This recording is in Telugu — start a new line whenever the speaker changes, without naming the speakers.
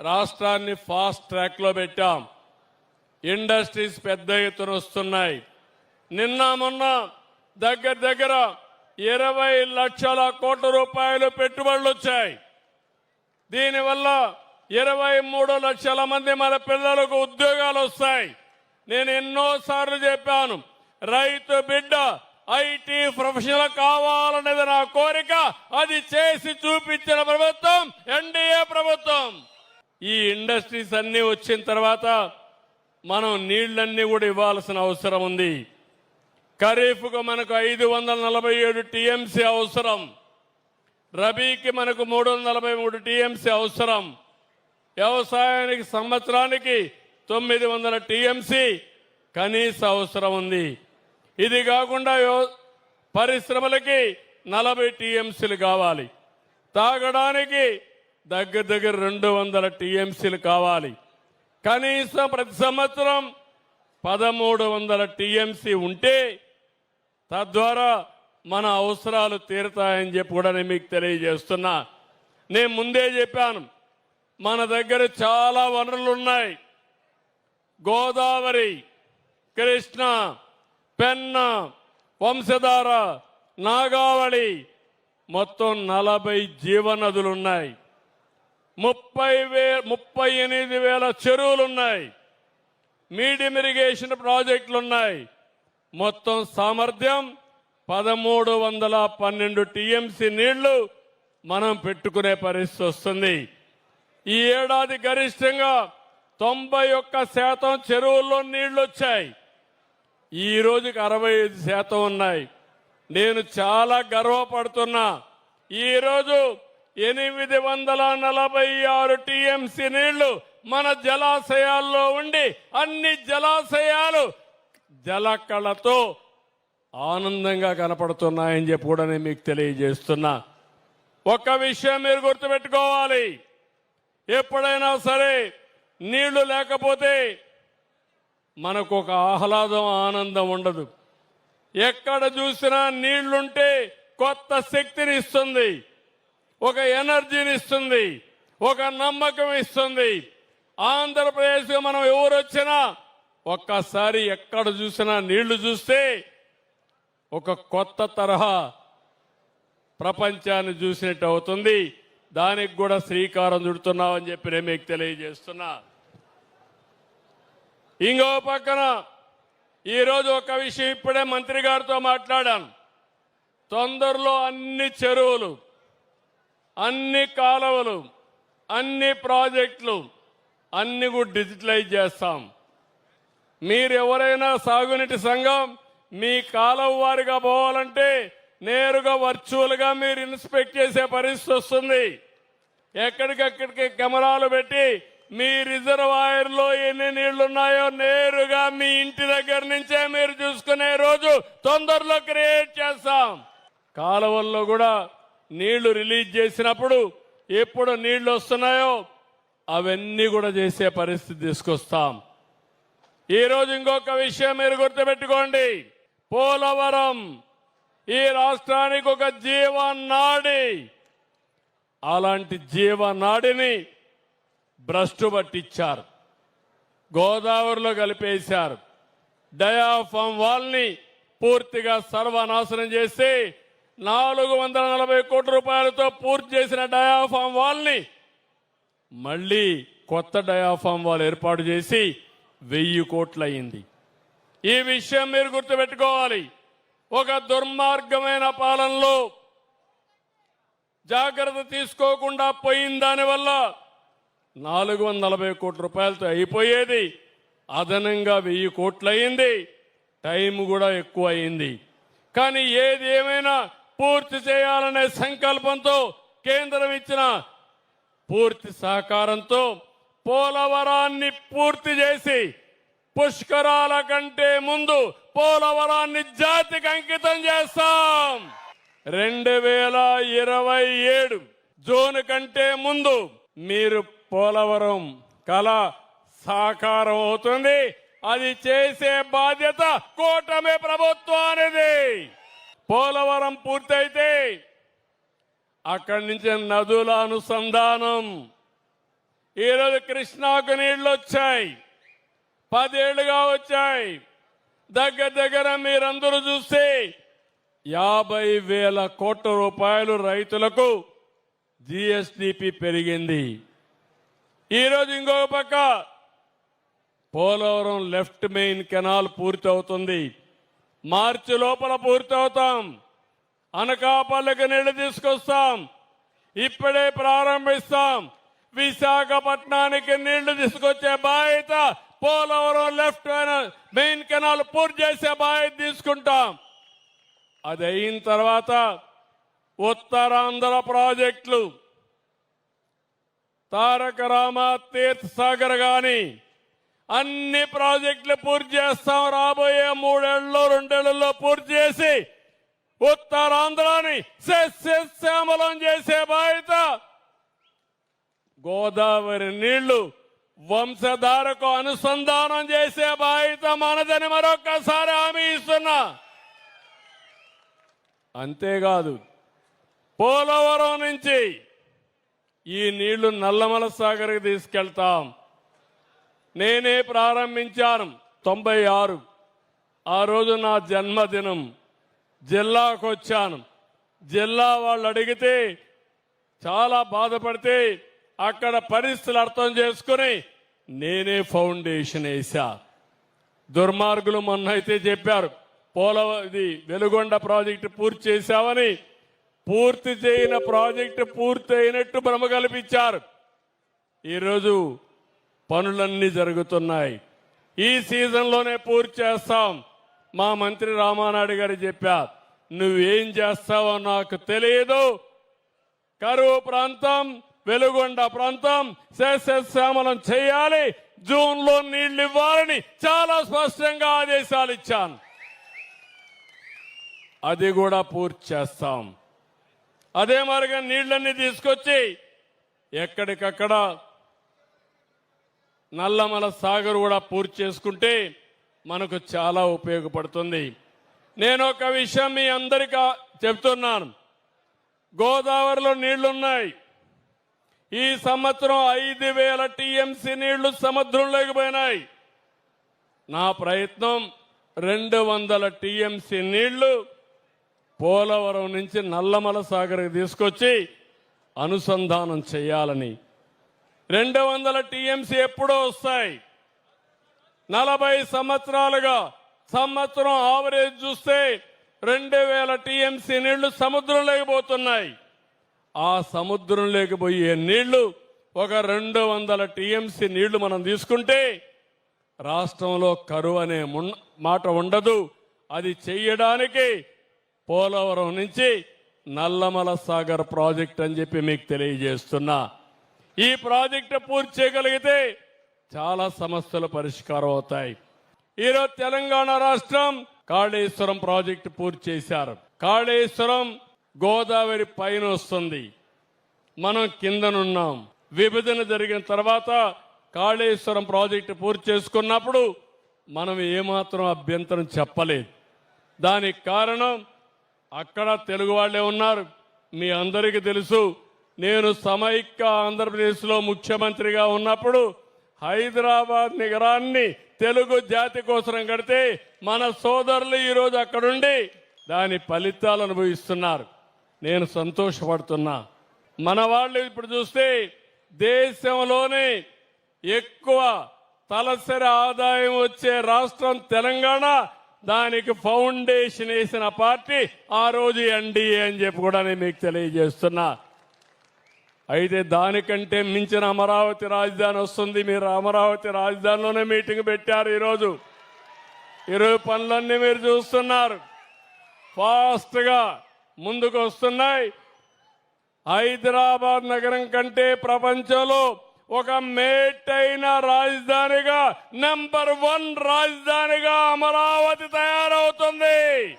రాష్ట్రాన్ని ఫాస్ట్ ట్రాక్లో పెట్టాం. ఇండస్ట్రీస్ పెద్ద ఎత్తున వస్తున్నాయి. నిన్న మొన్న దగ్గర దగ్గర ఇరవై లక్షల కోట్ల రూపాయలు పెట్టుబడులు వచ్చాయి. దీనివల్ల ఇరవై మూడు లక్షల మంది మన పిల్లలకు ఉద్యోగాలు వస్తాయి. నేను ఎన్నోసార్లు చెప్పాను రైతు బిడ్డ ఐటీ ప్రొఫెషనల్ కావాలనేది నా కోరిక అది చేసి చూపించిన ప్రభుత్వం ఎన్డీఏ ప్రభుత్వం. ఈ ఇండస్ట్రీస్ అన్నీ వచ్చిన తర్వాత మనం నీళ్ళన్నీ కూడా ఇవ్వాల్సిన అవసరం ఉంది. ఖరీఫ్కు మనకు ఐదు వందల నలభై ఏడు టీఎంసీ అవసరం. రబీకి మనకు మూడు వందల నలభై మూడు టీఎంసీ అవసరం. వ్యవసాయానికి సంవత్సరానికి తొమ్మిది వందల టీఎంసీ కనీస అవసరం ఉంది. ఇది కాకుండా వ్యవ- పరిశ్రమలకి నలభై టీఎంసీలు కావాలి. తాగడానికి దగ్గర దగ్గర రెండు వందల టీఎంసీలు కావాలి. కనీసం ప్రతి సంవత్సరం పదమూడు వందల టీఎంసీ ఉంటే తద్వారా మన అవసరాలు తీరుతాయని చెప్పి కూడా నేను మీకు తెలియజేస్తున్నా. నేను ముందే చెప్పాను మన దగ్గర చాలా వనరులు ఉన్నాయి. గోదావరి కృష్ణ పెన్న వంశధార నాగావళి మొత్తం నలభై జీవనదులు ఉన్నాయి. ముప్పై వే ముప్పై ఎనిమిది వేల చెరువులు ఉన్నాయి మీడియం ఇరిగేషన్ ప్రాజెక్టులు ఉన్నాయి మొత్తం సామర్థ్యం పదమూడు వందల పన్నెండు టీఎంసీ నీళ్ళు మనం పెట్టుకునే పరిస్థితి వస్తుంది. ఈ ఏడాది గరిష్టంగా తొంభై ఒక్క శాతం చెరువుల్లో నీళ్ళు వచ్చాయి. ఈ రోజుకి అరవై ఐదు శాతం ఉన్నాయి. నేను చాలా గర్వపడుతున్నా. ఈరోజు ఎనిమిది వందల నలభై ఆరు టీఎంసీ నీళ్ళు మన జలాశయాల్లో ఉండి అన్ని జలాశయాలు జలకళతో ఆనందంగా కనపడుతున్నాయని చెప్పి కూడా నేను మీకు తెలియజేస్తున్నా. ఒక విషయం మీరు గుర్తుపెట్టుకోవాలి. ఎప్పుడైనా సరే నీళ్ళు లేకపోతే మనకు ఒక ఆహ్లాదం ఆనందం ఉండదు. ఎక్కడ చూసినా నీళ్ళుంటే కొత్త శక్తిని ఇస్తుంది. ఒక ఎనర్జీని ఇస్తుంది ఒక నమ్మకం ఇస్తుంది. ఆంధ్రప్రదేశ్ మనం ఎవరు వచ్చినా ఒక్కసారి ఎక్కడ చూసినా నీళ్ళు చూస్తే ఒక కొత్త తరహా ప్రపంచాన్ని చూసినట్టు అవుతుంది. దానికి కూడా శ్రీకారం చుడుతున్నామని చెప్పి నేను మీకు తెలియజేస్తున్నా. ఇంకో పక్కన ఈరోజు ఒక విషయం ఇప్పుడే మంత్రి గారితో మాట్లాడాను. తొందరలో అన్ని చెరువులు అన్ని కాలువలు అన్ని ప్రాజెక్టులు అన్ని కూడా డిజిటలైజ్ చేస్తాం. మీరు ఎవరైనా సాగునీటి సంఘం మీ కాలం వారిగా పోవాలంటే నేరుగా వర్చువల్గా మీరు ఇన్స్పెక్ట్ చేసే పరిస్థితి వస్తుంది. ఎక్కడికక్కడికి కెమెరాలు పెట్టి మీ రిజర్వాయర్లో ఎన్ని నీళ్ళున్నాయో నేరుగా మీ ఇంటి దగ్గర నుంచే మీరు చూసుకునే రోజు తొందరలో క్రియేట్ చేస్తాం. కాలువల్లో కూడా నీళ్ళు రిలీజ్ చేసినప్పుడు ఎప్పుడు నీళ్ళు వస్తున్నాయో అవన్నీ కూడా చేసే పరిస్థితి తీసుకొస్తాం. ఈ రోజు ఇంకొక విషయం మీరు గుర్తుపెట్టుకోండి. పోలవరం ఈ రాష్ట్రానికి ఒక జీవనాడి. అలాంటి జీవనాడిని భ్రష్టు పట్టించారు. గోదావరిలో కలిపేశారు. డయాఫామ్ వాల్ని పూర్తిగా సర్వనాశనం చేసి నాలుగు వందల నలభై కోట్ల రూపాయలతో పూర్తి చేసిన డయాఫామ్ వాల్ని మళ్ళీ కొత్త డయాఫామ్ వాల్ ఏర్పాటు చేసి వెయ్యి కోట్లయింది. ఈ విషయం మీరు గుర్తుపెట్టుకోవాలి. ఒక దుర్మార్గమైన పాలనలో జాగ్రత్త తీసుకోకుండా పోయిన దానివల్ల నాలుగు వందల నలభై కోట్ల రూపాయలతో అయిపోయేది. అదనంగా వెయ్యి కోట్లు అయింది టైం కూడా ఎక్కువ అయింది కానీ ఏది ఏమైనా పూర్తి చేయాలనే సంకల్పంతో కేంద్రం ఇచ్చిన పూర్తి సహకారంతో పోలవరాన్ని పూర్తి చేసి పుష్కరాల కంటే ముందు పోలవరాన్ని జాతికి అంకితం చేస్తాం. రెండు వేల ఇరవై ఏడు జూన్ కంటే ముందు మీరు పోలవరం కళ సాకారం అవుతుంది. అది చేసే బాధ్యత కూటమి ప్రభుత్వానిది. పోలవరం పూర్తయితే అక్కడి నుంచి నదుల అనుసంధానం. ఈరోజు కృష్ణాకు నీళ్ళు వచ్చాయి. పదేళ్ళుగా వచ్చాయి. దగ్గర దగ్గర మీరందరూ చూస్తే యాభై వేల కోట్ల రూపాయలు రైతులకు జిఎస్డిపి పెరిగింది. ఈరోజు ఇంకొక పక్క పోలవరం లెఫ్ట్ మెయిన్ కెనాల్ పూర్తి అవుతుంది మార్చి లోపల పూర్తవుతాం. అనకాపల్లికి నీళ్ళు తీసుకొస్తాం. ఇప్పుడే ప్రారంభిస్తాం. విశాఖపట్నానికి నీళ్ళు తీసుకొచ్చే బాధ్యత పోలవరం లెఫ్ట్ మెయిన్ కెనాల్ పూర్తి చేసే బాధ్యత తీసుకుంటాం. అది అయిన తర్వాత ఉత్తరాంధ్ర ప్రాజెక్టులు తారక రామ తీర్థసాగర్ సాగర్ అన్ని ప్రాజెక్టులు పూర్తి చేస్తాం. రాబోయే మూడేళ్ళలో రెండేళ్ళలో పూర్తి చేసి ఉత్తరాంధ్రాని సస్యశ్యామలం చేసే బాధ్యత. గోదావరి నీళ్ళు వంశధారకు అనుసంధానం చేసే బాధ్యత మనదని మరొక్కసారి హామీ ఇస్తున్నా. అంతేకాదు పోలవరం నుంచి ఈ నీళ్ళు నల్లమల సాగర్కి తీసుకెళ్తాం. నేనే ప్రారంభించాను. తొంభై ఆరు. ఆ రోజు నా జన్మదినం. జిల్లాకు వచ్చాను జిల్లా వాళ్ళు అడిగితే చాలా బాధపడితే అక్కడ పరిస్థితులు అర్థం చేసుకుని నేనే ఫౌండేషన్ వేసా దుర్మార్గులు మొన్న అయితే చెప్పారు పోలవ ఇది వెలుగొండ ప్రాజెక్టు పూర్తి చేశామని. పూర్తి చేయని ప్రాజెక్టు పూర్తి అయినట్టు భ్రమ కల్పించారు. ఈరోజు పనులన్నీ జరుగుతున్నాయి. ఈ సీజన్లోనే పూర్తి చేస్తాం. మా మంత్రి రామానాయుడు గారు చెప్పారు నువ్వేం చేస్తావో నాకు తెలియదు కరువు ప్రాంతం వెలుగొండ ప్రాంతం శేషశ్యామలం చేయాలి. జూన్లో నీళ్ళు ఇవ్వాలని చాలా స్పష్టంగా ఆదేశాలు ఇచ్చాను. అది కూడా పూర్తి చేస్తాం. అదే మార్గం నీళ్ళన్నీ తీసుకొచ్చి ఎక్కడికక్కడ నల్లమల సాగర్ కూడా పూర్తి చేసుకుంటే మనకు చాలా ఉపయోగపడుతుంది. నేను ఒక విషయం మీ అందరికీ చెప్తున్నాను. గోదావరిలో నీళ్ళున్నాయి. ఈ సంవత్సరం ఐదు వేల టీఎంసీ నీళ్ళు సముద్రంలోకి పోయినాయి. నా ప్రయత్నం రెండు వందల టీఎంసీ నీళ్ళు పోలవరం నుంచి నల్లమల సాగర్కి తీసుకొచ్చి అనుసంధానం చేయాలని రెండు వందల టీఎంసీ ఎప్పుడో వస్తాయి. నలభై సంవత్సరాలుగా సంవత్సరం ఆవరేజ్ చూస్తే రెండు వేల టీఎంసీ నీళ్ళు సముద్రంలోకి పోతున్నాయి ఆ సముద్రంలోకి పోయే నీళ్ళు ఒక రెండు వందల టీఎంసీ నీళ్ళు మనం తీసుకుంటే రాష్ట్రంలో కరువు అనే మాట ఉండదు. అది చెయ్యడానికి పోలవరం నుంచి నల్లమల సాగర్ ప్రాజెక్ట్ అని చెప్పి మీకు తెలియజేస్తున్నా. ఈ ప్రాజెక్టు పూర్తి చేయగలిగితే చాలా సమస్యలు పరిష్కారం అవుతాయి. ఈరోజు తెలంగాణ రాష్ట్రం కాళేశ్వరం ప్రాజెక్టు పూర్తి చేశారు. కాళేశ్వరం గోదావరి పైన వస్తుంది. మనం కిందనున్నాం. విభజన జరిగిన తర్వాత కాళేశ్వరం ప్రాజెక్టు పూర్తి చేసుకున్నప్పుడు మనం ఏమాత్రం అభ్యంతరం చెప్పలేదు. దానికి కారణం అక్కడ తెలుగు వాళ్ళే ఉన్నారు. మీ అందరికీ తెలుసు. నేను సమైక్య ఆంధ్రప్రదేశ్లో ముఖ్యమంత్రిగా ఉన్నప్పుడు హైదరాబాద్ నగరాన్ని తెలుగు జాతి కోసం కడితే మన సోదరులు ఈరోజు అక్కడుండి దాని ఫలితాలు అనుభవిస్తున్నారు. నేను సంతోషపడుతున్నా. మన వాళ్ళు ఇప్పుడు చూస్తే దేశంలోనే ఎక్కువ తలసరి ఆదాయం వచ్చే రాష్ట్రం తెలంగాణ దానికి ఫౌండేషన్ వేసిన పార్టీ ఆ రోజు ఎన్డీఏ అని చెప్పి కూడా నేను మీకు తెలియజేస్తున్నా. అయితే దానికంటే మించిన అమరావతి రాజధాని వస్తుంది. మీరు అమరావతి రాజధానిలోనే మీటింగ్ పెట్టారు ఈరోజు. ఈరోజు పనులన్నీ మీరు చూస్తున్నారు. ఫాస్ట్గా ముందుకు వస్తున్నాయి. హైదరాబాద్ నగరం కంటే ప్రపంచంలో ఒక మేటైన రాజధానిగా నెంబర్ వన్ రాజధానిగా అమరావతి తయారవుతుంది.